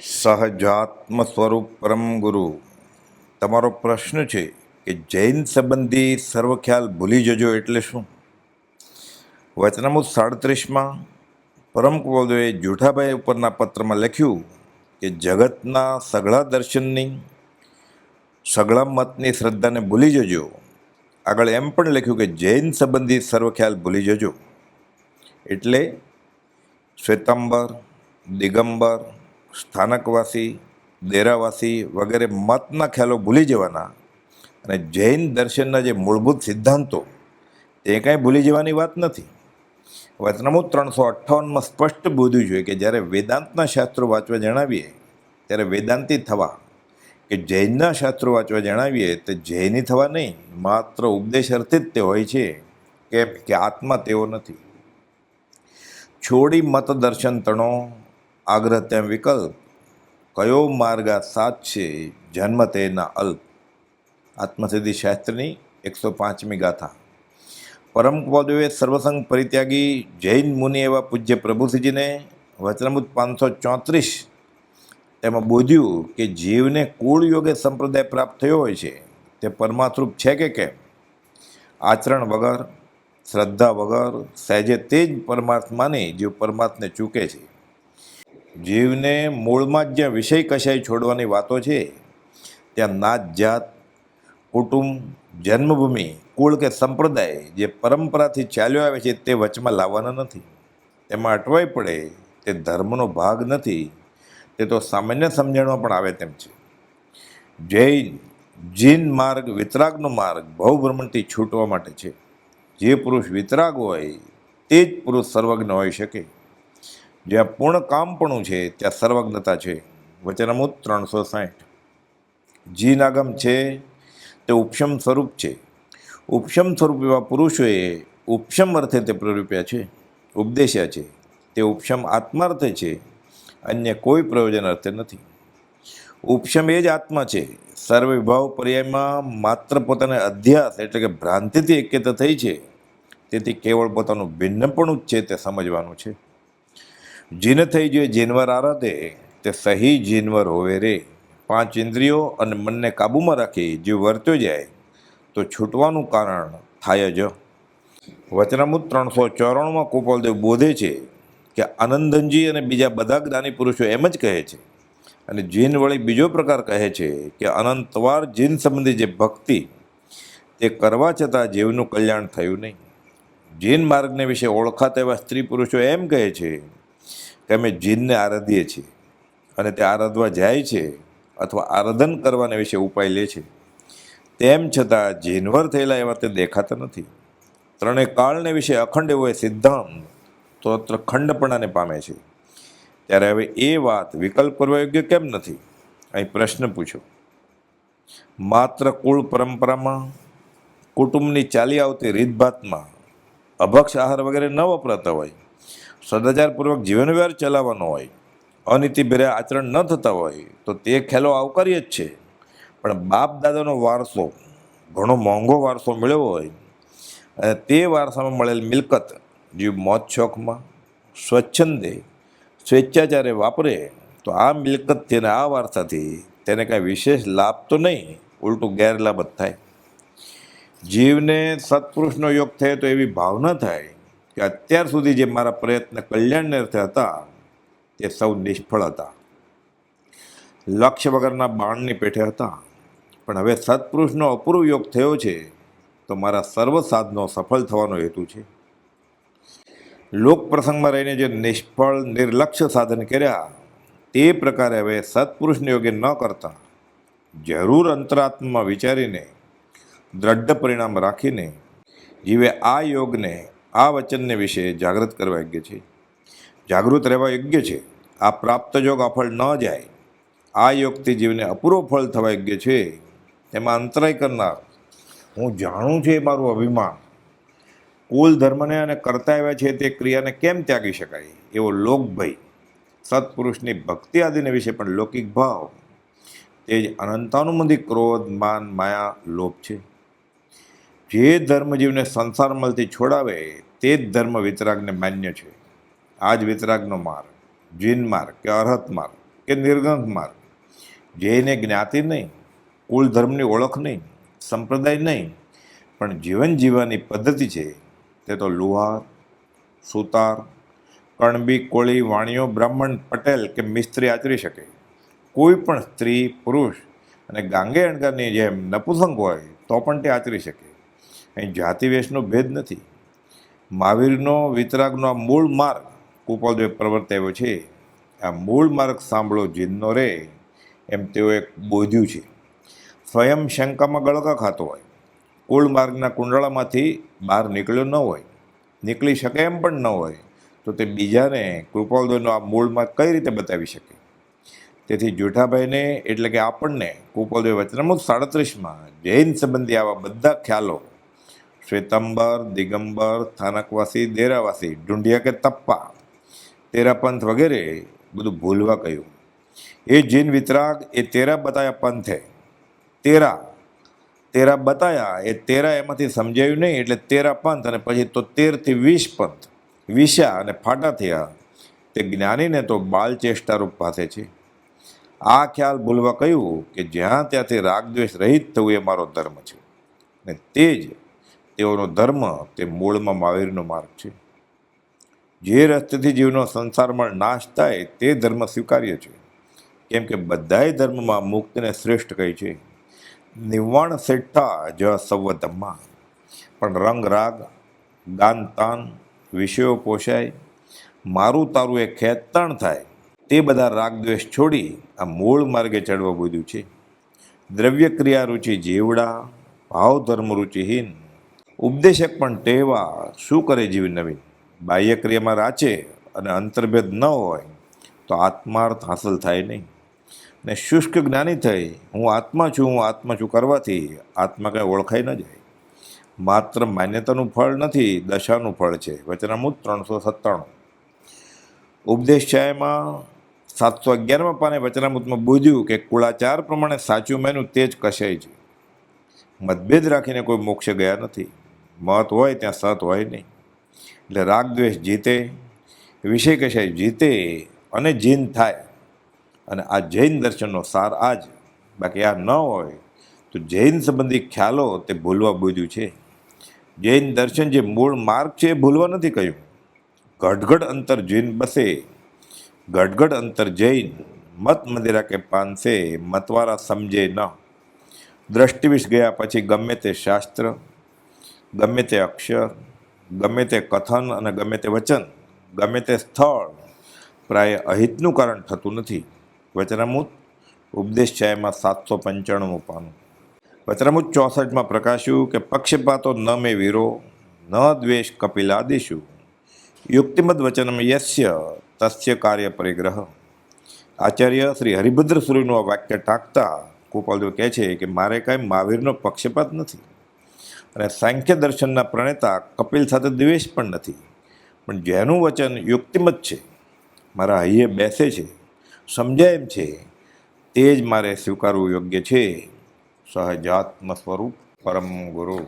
સહજાત્મ સ્વરૂપ પરમ ગુરુ. તમારો પ્રશ્ન છે કે જૈન સંબંધી સર્વ ખ્યાલ ભૂલી જજો એટલે શું? વચનામૃત સાડત્રીસમાં પરમ કુવોદોએ જૂઠાભાઈ ઉપરના પત્રમાં લખ્યું કે જગતના સઘળા દર્શનની, સઘળા મતની શ્રદ્ધાને ભૂલી જજો. આગળ એમ પણ લખ્યું કે જૈન સંબંધી સર્વ ખ્યાલ ભૂલી જજો. એટલે શ્વેતાંબર, દિગંબર સ્થાનકવાસી દેરાવાસી વગેરે મતના ખ્યાલો ભૂલી જવાના. અને જૈન દર્શનના જે મૂળભૂત સિદ્ધાંતો તે કાંઈ ભૂલી જવાની વાત નથી. વચનામૃત ત્રણસો અઠ્ઠાવનમાં સ્પષ્ટ બોધ્યું જોઈએ કે જ્યારે વેદાંતના શાસ્ત્રો વાંચવા જણાવીએ, ત્યારે વેદાંતી થવા, કે જૈનના શાસ્ત્રો વાંચવા જણાવીએ, તો જૈની થવા નહીં, માત્ર ઉપદેશ અર્થે જ તે હોય છે. કેમ? કે આત્મા તેઓ નથી. છોડી મત દર્શન તણો આગ્રહ તેમ વિકલ્પ, કયો માર્ગ આ સાત છે? જન્મ તેના અલ્પ. આત્મસિદ્ધિ શાસ્ત્રની એકસો પાંચમી ગાથા. પરમ પદવે સર્વસંગ પરિત્યાગી જૈન મુનિ એવા પૂજ્ય પ્રભુસિંહજીને વચનામૃત પાંચસો ચોત્રીસ તેમાં બોધ્યું કે જીવને કુળ યોગે સંપ્રદાય પ્રાપ્ત થયો હોય છે, તે પરમાત્રુપ છે કે કેમ? આચરણ વગર, શ્રદ્ધા વગર, સહેજે તે જ પરમાર્થ માની જીવ પરમાર્થને ચૂકે છે. જીવને મૂળમાં જ્યાં વિષય કશાય છોડવાની વાતો છે, ત્યાં નાત જાત, કુટુંબ, જન્મભૂમિ, કુળ કે સંપ્રદાય જે પરંપરાથી ચાલ્યો આવે છે તે વચમાં લાવવાના નથી. તેમાં અટવાઈ પડે તે ધર્મનો ભાગ નથી, તે તો સામાન્ય સમજણમાં પણ આવે તેમ છે. જૈન, જીન માર્ગ વિતરાગનો માર્ગ ભવભ્રમણથી છૂટવા માટે છે. જે પુરુષ વિતરાગ હોય તે જ પુરુષ સર્વજ્ઞ હોઈ શકે. જ્યાં પૂર્ણ કામપણું છે, ત્યાં સર્વજ્ઞતા છે. વચનમૂત ત્રણસો સાઠ જી નાગમ છે, તે ઉપશમ સ્વરૂપ છે. ઉપશમ સ્વરૂપ એવા પુરુષોએ ઉપશમ અર્થે તે પ્રરૂપ્યા છે, ઉપદેશ્યા છે. તે ઉપશમ આત્માર્થે છે, અન્ય કોઈ પ્રયોજન અર્થે નથી. ઉપશમ એ જ આત્મા છે. સર્વવિભાવ પર્યાયમાં માત્ર પોતાના અધ્યાસ એટલે કે ભ્રાંતિથી એક્યતા થઈ છે. તેથી કેવળ પોતાનું ભિન્નપણું જ છે તે સમજવાનું છે. જીન થઈ જોઈએ, જીનવર આરાધે. તે સહી જીનવર હોવે રે. પાંચ ઇન્દ્રિયો અને મનને કાબૂમાં રાખી જે વર્ત્યો જાય, તો છૂટવાનું કારણ થાય જ. વચનામૃત ત્રણસો ચોરાણુંમાં કુપાલદેવ બોધે છે કે આનંદનજી અને બીજા બધા જ્ઞાની પુરુષો એમ જ કહે છે. અને જીન વળી બીજો પ્રકાર કહે છે કે અનંતવાર જીન સંબંધી જે ભક્તિ, તે કરવા છતાં જીવનું કલ્યાણ થયું નહીં. જીન માર્ગને વિશે ઓળખાતા એવા સ્ત્રી પુરુષો એમ કહે છે કે જીનને આરાધીએ છીએ અને તે આરાધવા જાય છે અથવા આરાધન કરવાના વિશે ઉપાય લે છે. તેમ છતાં જીનવર થયેલા એવા તે દેખાતા નથી. ત્રણેય કાળને વિશે અખંડ એવો એ સિદ્ધાંત સ્તોત્ર ખંડપણાને પામે છે. ત્યારે હવે એ વાત વિકલ્પ કરવા યોગ્ય કેમ નથી? અહીં પ્રશ્ન પૂછો. માત્ર કુળ પરંપરામાં, કુટુંબની ચાલી આવતી રીતભાતમાં અભક્ષ આહાર વગેરે ન વપરાતા હોય સદાચારપૂર્વક જીવન વ્યવહાર ચલાવવાનો હોય અનિતિભેરે આચરણ ન થતા હોય, તો તે ખેલો આવકાર્ય જ છે. પણ બાપ દાદાનો વારસો, ઘણો મોંઘો વારસો મેળવ્યો હોય, અને તે વારસામાં મળેલ મિલકત જીવ મોત શોખમાં સ્વચ્છંદે, સ્વેચ્છાચારે વાપરે, તો આ મિલકત તેને આ વારસાથી તેને કાંઈ વિશેષ લાભ તો નહીં, ઉલટું ગેરલાભ જ થાય. જીવને સત્પુરુષનો યોગ થાય તો એવી ભાવના થાય કે અત્યાર સુધી જે મારા પ્રયત્ન કલ્યાણને અર્થે હતા તે સૌ નિષ્ફળ હતા. લક્ષ્ય વગરના બાણની પેઠે હતા. પણ હવે સત્પુરુષનો અપૂર્વ યોગ થયો છે, તો મારા સર્વ સાધનો સફળ થવાનો હેતુ છે. લોક પ્રસંગમાં રહીને જે નિષ્ફળ નિર્લક્ષ્ય સાધન કર્યા, તે પ્રકારે હવે સત્પુરુષને યોગ્ય ન કરતા, જરૂર અંતરાત્મા વિચારીને, દ્રઢ પરિણામ રાખીને, જીવે આ યોગને આ વચનને વિશે જાગૃત કરવા યોગ્ય છે. જાગૃત રહેવા યોગ્ય છે. આ પ્રાપ્ત યોગ અફળ ન જાય. આ યોગથી જીવને અપૂરો ફળ થવા યોગ્ય છે. તેમાં અંતરાય કરનાર. હું જાણું છું એ મારું અભિમાન. કુલ ધર્મને અને કરતા આવ્યા છે તે ક્રિયાને કેમ ત્યાગી શકાય? એવો લોકભય સત્પુરુષની ભક્તિ આદિને વિશે પણ લૌકિક ભાવ. તે જ અનંતાનુમંદી ક્રોધ, માન, માયા, લોભ છે. જે ધર્મજીવને સંસાર મળતી છોડાવે તે જ ધર્મ વિતરાગને માન્ય છે. આ જ વિતરાગનો માર્ગ, જીન માર્ગ કે અરહત માર્ગ કે નિર્ગ્રંથ માર્ગ. જેને જ્ઞાતિ નહીં કુલ ધર્મની ઓળખ નહીં, સંપ્રદાય નહીં, પણ જીવન જીવવાની પદ્ધતિ છે, તે તો લુહાર, સુતાર, કણબી, કોળી વાણિયો બ્રાહ્મણ, પટેલ કે મિસ્ત્રી આચરી શકે. કોઈ પણ સ્ત્રી, પુરુષ અને ગાંગે અણગારની જેમ નપુસંગ હોય તો પણ તે આચરી શકે. અહીં જાતિ વેશનો ભેદ નથી. મહાવીરનો વિતરાગનો આ મૂળ માર્ગ કુપાલદેવ પ્રવર્તાવ્યો છે. આ મૂળ માર્ગ સાંભળો જીનનો રે, એમ તેઓએ બોધ્યું છે. સ્વયં શંકામાં ગળકા ખાતો હોય. કુળ માર્ગના કુંડળામાંથી બહાર નીકળ્યો ન હોય. નીકળી શકે એમ પણ ન હોય. તો તે બીજાને કૃપાલદેવનો આ મૂળ માર્ગ કઈ રીતે બતાવી શકે? તેથી જેઠાભાઈને એટલે કે આપણને કૃપાલદેવ વચનામૃત સાડત્રીસમાં જૈન સંબંધી આવા બધા ખ્યાલો શ્વેતંબર દિગંબર સ્થાનકવાસી દેરાવાસી ઢુંઢિયા કે તપ્પા તેરાપંથ વગેરે બધું ભૂલવા કહ્યું એ જૈન વિતરાગ એ તેરા બતાયા પંથે તેરા તેરા બતાયા એ તેરા એમાંથી સમજાયું નહીં એટલે તેરા પંથ અને પછી તો તેરથી વીસ પંથ વિશા અને ફાટા થયા તે જ્ઞાનીને તો બાલચેષ્ટારૂપ પાસે છે આ ખ્યાલ ભૂલવા કહ્યું કે જ્યાં ત્યાંથી રાગદ્વેષ રહિત થવું એ મારો ધર્મ છે ને તે જ તેઓનો ધર્મ તે મૂળમાં મહાવીરનો માર્ગ છે. જે રસ્તેથી જીવનો સંસારમાં નાશ થાય તે ધર્મ સ્વીકાર્ય છે. કેમ કે બધાએ ધર્મમાં મુક્તને શ્રેષ્ઠ કહે છે. નિવાણ શેઠા જ સૌ ધમ્મા પણ રંગ રાગ, ગાન તાન, વિષયો પોષાય, મારું તારું એ ખેતણ થાય, તે બધા રાગ દ્વેષ છોડી આ મૂળ માર્ગે ચડવા બોધ્યું છે. દ્રવ્ય ક્રિયા રુચિ જીવડા ભાવ ધર્મ રુચિહીન ઉપદેશક પણ ટેવા શું કરે જીવ નવીન? બાહ્ય ક્રિયામાં રાચે અને અંતર્ભેદ ન હોય તો આત્માર્થ હાંસલ થાય નહીં. ને શુષ્ક જ્ઞાની થઈ, હું આત્મા છું, હું આત્મા છું કરવાથી આત્મા કાંઈ ઓળખાઈ ન જાય. માત્ર માન્યતાનું ફળ નથી, દશાનું ફળ છે. વચનામૂત ત્રણસો સત્તાણું. ઉપદેશ છાયામાં સાતસો અગિયારમાં પાને વચનામૃતમાં બોધ્યું કે કુળાચાર પ્રમાણે સાચું મેનું તે જ કશાય છે. મતભેદ રાખીને કોઈ મોક્ષે ગયા નથી. મત હોય ત્યાં સત હોય નહીં. એટલે રાગ દ્વેષ જીતે વિષય કશાય જીતે અને જીન થાય. અને આ જૈન દર્શનનો સાર આ જ બાકી આ ન હોય તો જૈન સંબંધી ખ્યાલો તે ભૂલવા બોધ્યું છે. જૈન દર્શન જે મૂળ માર્ગ છે એ ભૂલવા નથી કહ્યું. ગઢગઢ અંતર જૈન બસે, ગઢગઢ અંતર જૈન મત મંદિરા કે પાનસે મતવારા સમજે ન. દ્રષ્ટિવિશ ગયા પછી ગમે તે શાસ્ત્ર ગમે તે અક્ષર, ગમે તે કથન અને ગમે તે વચન, ગમે તે સ્થળ, પ્રાય અહિતનું કારણ થતું નથી. વચનામૂત ઉપદેશ છાયામાં સાતસો પંચાણું પાનું વચનામૂત ચોસઠમાં પ્રકાશ્યું કે પક્ષપાતો ન મે વીરો, ન દ્વેષ કપિલાદિશુ યુક્તિમદ વચનમ યસ્ય, તસ્ય કાર્ય પરિગ્રહ. આચાર્ય શ્રી હરિભદ્ર સુરીનું આ વાક્ય ટાંકતા ગોપાલદેવ કહે છે કે મારે કાંઈ મહાવીરનો પક્ષપાત નથી. અને સાંખ્ય દર્શનના પ્રણેતા કપિલ સાથે દ્વેષ પણ નથી. પણ જેનું વચન યુક્તિમત છે, મારા હૈયે બેસે છે, સમજાય એમ છે, તે જ મારે સ્વીકારવું યોગ્ય છે. સહજાત્મ સ્વરૂપ પરમ ગુરુ.